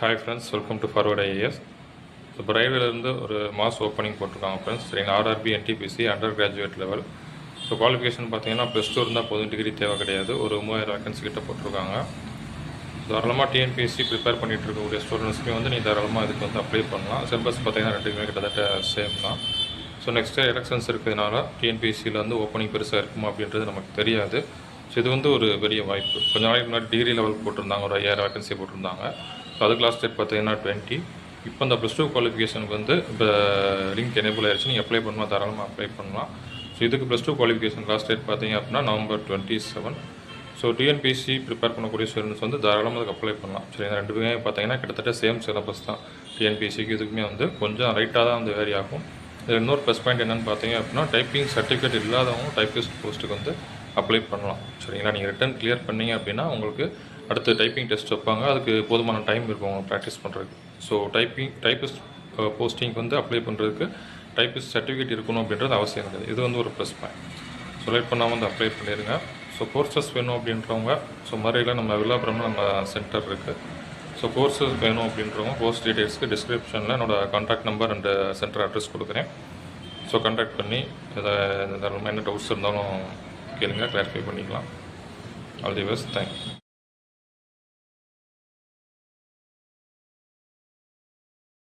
Hi friends welcome to forward IAS so பிரைவேலேருந்து ஒரு mass opening போட்டிருக்காங்க friends சரிங்களா RRB NTPC under graduate level so qualification பார்த்தீங்கன்னா plus two இருந்தால் போதும் degree தேவை கிடையாது. ஒரு மூவாயிரம் வேகன்சி கிட்ட போட்டிருக்காங்க. தாராளமாக டிஎன்பிஎஸ்சி ப்ரிப்பேர் பண்ணிகிட்டு இருக்கக்கூடிய ஸ்டூடெண்ட்ஸ்க்கு வந்து நீ தாராளமாக இதுக்கு வந்து அப்ளை பண்ணலாம். சிலபஸ் பார்த்தீங்கன்னா ரெண்டுக்குமே கிட்டத்தட்ட சேம் தான். ஸோ நெக்ஸ்ட்டு எலெக்ஷன்ஸ் இருக்கிறதுனால டிஎன்பிஎஸ்சியில் வந்து ஓப்பனிங் பெருசாக இருக்குமா அப்படின்றது நமக்கு தெரியாது. ஸோ இது வந்து ஒரு பெரிய வாய்ப்பு. கொஞ்ச நாளைக்கு முன்னாடி டிகிரி லெவல் போட்டிருந்தாங்க ஒரு ஐயாயிரம் வேகன்சி போட்டிருந்தாங்க. ஸோ அதுக்கு லாஸ்ட் டேட் பார்த்தீங்கன்னா டுவெண்ட்டி இப்போ இந்த ப்ளஸ் டூ குவாலிஃபிகேஷனுக்கு வந்து இப்போ லிங்க் எனேபிள் ஆயிடுச்சு நீங்கள் அப்ளை பண்ணுமா தாராளமாக அப்ளை பண்ணலாம். ஸோ இதுக்கு plus two qualification last date பார்த்தீங்க அப்படின்னா November twenty seven so TNPSC prepare பண்ணக்கூடிய ஸ்டூடெண்ட்ஸ் வந்து தாராளமாக அதுக்கு அப்ளை பண்ணலாம். சரி இந்த ரெண்டுமே பார்த்தீங்கன்னா கிட்டத்தட்ட சேம் சிலபஸ் தான். டிஎன்பிசிக்கு இதுக்குமே வந்து கொஞ்சம் ரைட்டாக தான் வந்து வேரி ஆகும். இதில் இன்னொரு ப்ளஸ் பாயிண்ட் என்னென்னு பார்த்தீங்க அப்படின்னா டைப்பிங் சர்டிஃபிகேட் இல்லாதவங்க டைப்பிஸ்ட் போஸ்ட்டுக்கு வந்து அப்ளை பண்ணலாம். சரிங்களா? நீங்கள் ரிட்டன் கிளியர் பண்ணீங்க அப்படின்னா உங்களுக்கு அடுத்து டைப்பிங் டெஸ்ட் வைப்பாங்க. அதுக்கு போதுமான டைம் இருக்கும் ப்ராக்டிஸ் பண்ணுறதுக்கு ஸோ டைப்பிங் டைப்பிஸ்ட் போஸ்டிங்க்கு வந்து அப்ளை பண்ணுறதுக்கு டைப்பிஸ்ட் சர்டிஃபிகேட் இருக்கணும் அப்படின்றது அவசியம் இருக்குது இது வந்து ஒரு ப்ளஸ் பாயிண்ட் ஸோ லேட் பண்ணாமல் வந்து அப்ளை பண்ணிடுங்க ஸோ கோர்சஸ் வேணும் அப்படின்றவங்க ஸோ மறையில் நம்ம வில்லாபுரம்ல நம்ம சென்டர் இருக்குது ஸோ கோர்சஸ் வேணும் அப்படின்றவங்க கோர்ஸ் டீட்டெயில்ஸ்க்கு டிஸ்கிரிப்ஷனில் என்னோடய contact number and centre address கொடுக்குறேன். ஸோ கான்டாக்ட் பண்ணி எதாவது என்ன டவுட்ஸ் இருந்தாலும் கேளுங்க கிளாரிஃபை பண்ணிக்கலாம். All the best thank you